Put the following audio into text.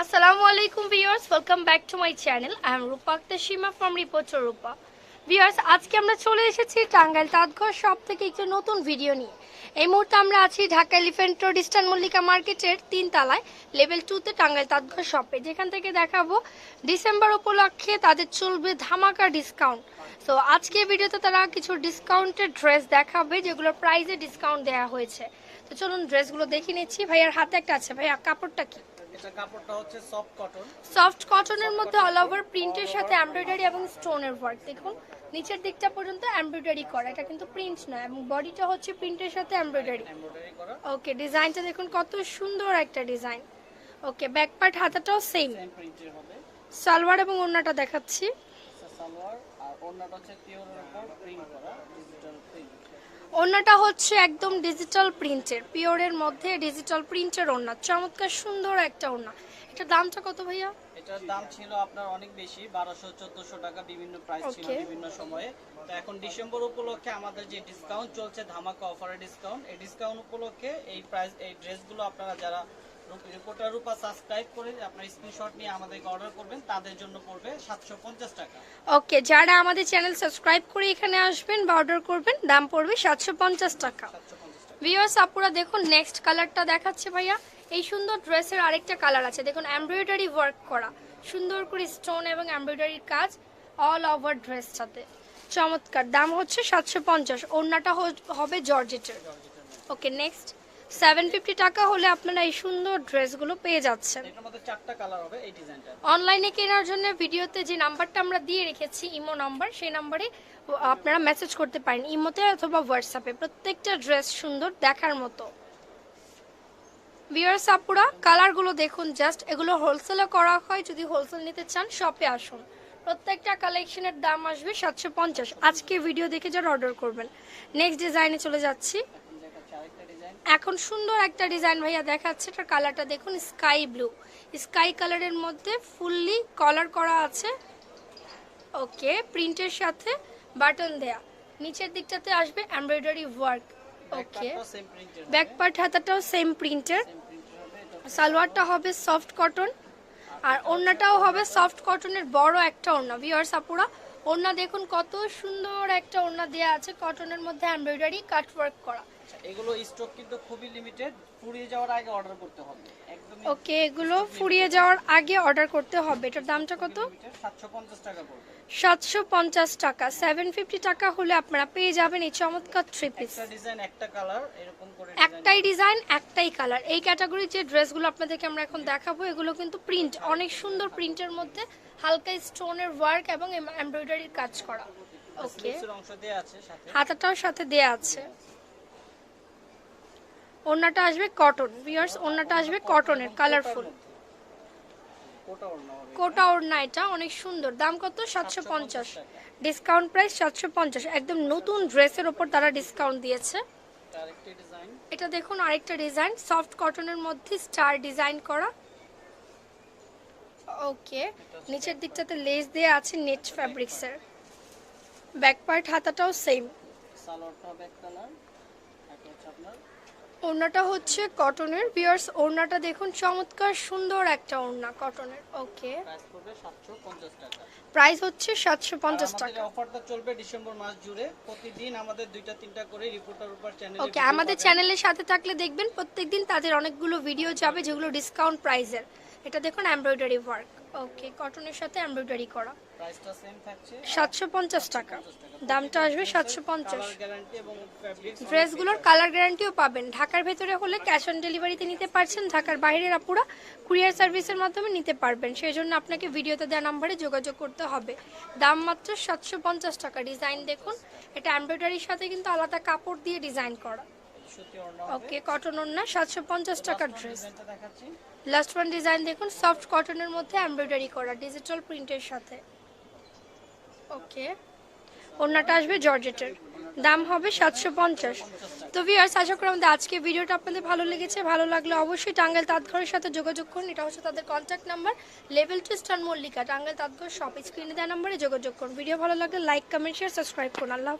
Assalamu alaikum viewers, welcome back to my channel. I am Rupa Akhtar from Reporter Rupa. Viewers আজকে আমরা চলে এসেছি Tangail তাঁতঘর shop থেকে একটি নতুন ভিডিও নিয়ে। এই মুহূর্তে আমরা আছি Dhaka elephant road eastern Mallika মার্কেটের তিন তলায় লেভেল টুতে টাঙ্গাইল তাঁতঘর শপে। যেখান থেকে দেখাবো ডিসেম্বর উপলক্ষে তাদের চলবে ধামাকা ডিসকাউন্ট তো আজকে ভিডিওতে তারা কিছু ডিসকাউন্টের ড্রেস দেখাবে যেগুলোর প্রাইসে ডিসকাউন্ট দেওয়া হয়েছে। তো চলুন ড্রেসগুলো দেখে নিচ্ছি। ভাইয়ার হাতে একটা আছে। ভাইয়া কাপড়টা কি? এটা কাপড়টা হচ্ছে সফট কটন সফট কটনের মধ্যে অল ওভার প্রিন্টের সাথে এমব্রয়ডারি এবং স্টোনের ওয়ার্ক দেখুন নিচের দিকটা পর্যন্ত এমব্রয়ডারি করা। এটা কিন্তু প্রিন্ট নয় এবং বডিটা হচ্ছে প্রিন্টের সাথে এমব্রয়ডারি ওকে ডিজাইনটা দেখুন কত সুন্দর একটা ডিজাইন ওকে ব্যাক পার্ট হাতাটাও সেম সালোয়ার এবং ওড়নাটা দেখাচ্ছি। সালোয়ার আর ওড়নাটা হচ্ছে পিওরের উপর প্রিন্ট করা ডিজিটাল প্রিন্ট ওড়নাটা হচ্ছে একদম ডিজিটাল প্রিন্টের পিওরের মধ্যে ডিজিটাল প্রিন্টের ওড়না চমৎকার সুন্দর একটা ওড়না। এটা দামটা কত ভাইয়া? এটার দাম ছিল আপনার অনেক বেশি বারোশো চোদ্দশো টাকা বিভিন্ন প্রাইস ছিল বিভিন্ন সময়ে। তো এখন ডিসেম্বর উপলক্ষে আমাদের যে ডিসকাউন্ট চলছে ধামাকা অফারের ডিসকাউন্ট এই ডিসকাউন্ট উপলক্ষে এই প্রাইস এই ড্রেসগুলো আপনারা যারা রিপোর্টার রূপা সাবস্ক্রাইব করে আপনার স্ক্রিনশট নিয়ে আমাদেরকে অর্ডার করবেন। তাদের জন্য পড়বে সাতশো পঞ্চাশ টাকা। ওকে যারা আমাদের চ্যানেল সাবস্ক্রাইব করে এখানে আসবেন বা অর্ডার করবেন দাম পড়বে সাতশো পঞ্চাশ টাকা। সাতশো পঞ্চাশ টাকা। ভিউয়ার্স আপুরা দেখুন নেক্সট কালারটা দেখাচ্ছে ভাইয়া। এই সুন্দর ড্রেসের আরেকটা কালার আছে। দেখুন এমব্রয়ডারি ওয়ার্ক করা। সুন্দর করে স্টোন এবং এমব্রয়ডারির কাজ অল ওভার ড্রেসটাতে চমৎকার। দাম হচ্ছে সাতশো পঞ্চাশ। ওড়নাটা হবে জর্জেটের ওকে নেক্সট সেভেন ফিফটি টাকা হলে আপনারা এই সুন্দর ড্রেসগুলো পেয়ে যাচ্ছেন। অনলাইনে কেনার জন্য ভিডিওতে যে নাম্বারটা আমরা দিয়ে রেখেছি ইমো নাম্বার সেই নাম্বারে আপনারা মেসেজ করতে পারেন ইমোতে অথবা হোয়াটসঅ্যাপে প্রত্যেকটা ড্রেস সুন্দর দেখার মতো। ভিউয়ার্স আপুরা কালারগুলো দেখুন জাস্ট এগুলো হোলসেলে করা হয় যদি হোলসেল নিতে চান শপে আসুন। প্রত্যেকটা কালেকশনের দাম আসবে সাতশো পঞ্চাশ। আজকে ভিডিও দেখে যারা অর্ডার করবেন নেক্সট ডিজাইনে চলে যাচ্ছি। এখন সুন্দর একটা ডিজাইন ভাইয়া দেখাচ্ছে, এটার কালারটা দেখুন, স্কাই ব্লু। স্কাই কালারের মধ্যে ফুললি কলার করা আছে। ওকে, প্রিন্টের সাথে বাটন দেয়া। নিচের দিকটাতে আসবে embroidery work. Okay, back part হাতাটাও same প্রিন্টের সালোয়ারটা হবে সফট কটন আর ওড়নাটাও হবে সফট কটনের বড় একটা ওড়না। ভিউয়ার্স আপুরা, ওড়না দেখুন কত সুন্দর একটা ওড়না দেয়া আছে কটনের মধ্যে এমব্রয়ডারি কাট ওয়ার্ক করা। আচ্ছা, এগুলো স্টক কিন্তু খুবই লিমিটেড ফুরিয়ে যাওয়ার আগে অর্ডার করতে হবে। একদমই ওকে এগুলো ফুরিয়ে যাওয়ার আগে অর্ডার করতে হবে। এটার দামটা কত? 750 টাকা পড়বে। টাকা। হলে আপনারা পেয়ে যাবেন এই চমৎকার থ্রি পিস একটা ডিজাইন একটা কালার এরকম করে একটাই ডিজাইন একটাই কালার এই ক্যাটাগরির যে ড্রেসগুলো আপনাদেরকে আমরা এখন দেখাবো এগুলো কিন্তু প্রিন্ট অনেক সুন্দর প্রিন্টের মধ্যে হালকা স্টোনের ওয়ার্ক এবং এমব্রয়ডারির কাজ করা। ওকে হাতাটাও সাথে দেয়া আছে। ওড়নাটা আসবে কটন ভিউয়ার্স ওড়নাটা আসবে কটনের কালারফুল কোটা ওড়না এটা, অনেক সুন্দর। দাম কত? সাতশো পঞ্চাশ। ডিসকাউন্ট প্রাইস সাতশো পঞ্চাশ। একদম নতুন ড্রেসের ওপর তারা ডিসকাউন্ট দিয়েছে। এটা দেখুন, আরেকটা ডিজাইন সফট কটনের মধ্যে স্টার ডিজাইন করা। ওকে নিচের দিকটাতে লেস দেয়া আছে নেট ফ্যাব্রিক্সের ব্যাক পার্ট হাতাটাও সেম সালোয়ারটা হবে এক কালার এটা হচ্ছে আপনার। ওড়নাটা হচ্ছে কটনের। বিয়ার্স ওড়নাটা দেখুন চমৎকার সুন্দর একটা ওড়না কটনের। ওকে প্রাইস পড়বে 750 টাকা। হচ্ছে সাতশো পঞ্চাশ টাকা। অফারটা চলবে ডিসেম্বর মাস জুড়ে। প্রতিদিন আমাদের দুইটা তিনটা করে রিপোর্টার উপর চ্যানেলে ওকে আমাদের চ্যানেলের সাথে থাকলে দেখবেন প্রত্যেকদিন তাদের অনেকগুলো ভিডিও যাবে যেগুলো ডিসকাউন্ট প্রাইসের এটা দেখুন এমব্রয়ডারি ওয়ার্ক ওকে কটনের সাথে এমব্রয়ডারি করা। প্রাইসটা সেম থাকছে। সাতশো পঞ্চাশ টাকা। দামটা আসবে সাতশো পঞ্চাশ। কালার গ্যারান্টি এবং ফ্যাব্রিক ড্রেসগুলোর কালার গ্যারান্টিও পাবেন। ঢাকার ভেতরে হলে ক্যাশ অন ডেলিভারিতে নিতে পারছেন ঢাকার বাইরের আপুরা কুরিয়ার সার্ভিসের মাধ্যমে নিতে পারবেন। সেই জন্য আপনাকে ভিডিওতে দেওয়া নাম্বারে যোগাযোগ করতে হবে। দাম মাত্র সাতশো পঞ্চাশ টাকা। ডিজাইন দেখুন এটা এমব্রয়ডারির সাথে কিন্তু আলাদা কাপড় দিয়ে ডিজাইন করা। ওকে কটন ওড়না সাতশো পঞ্চাশ টাকার ড্রেস লাস্ট ওয়ান ডিজাইন দেখুন সফট কটনের মধ্যে এমব্রয়ডারি করা ডিজিটাল প্রিন্টের সাথে। ওকে ওড়নাটা আসবে জর্জেটের। দাম হবে সাতশো পঞ্চাশ। তো ভিউয়ার্স আশা করি আমাদের আজকে ভিডিওটা আপনাদের ভালো লেগেছে। ভালো লাগলে অবশ্যই টাঙ্গাইল তাঁতঘরের সাথে যোগাযোগ করুন। এটা হচ্ছে তাদের contact number level two star Mallika. Tangail Tantghar shop স্ক্রিনে দেওয়া নাম্বারে যোগাযোগ করুন। ভিডিও ভালো লাগলে লাইক কমেন্ট শেয়ার সাবস্ক্রাইব করুন। আল্লাহ।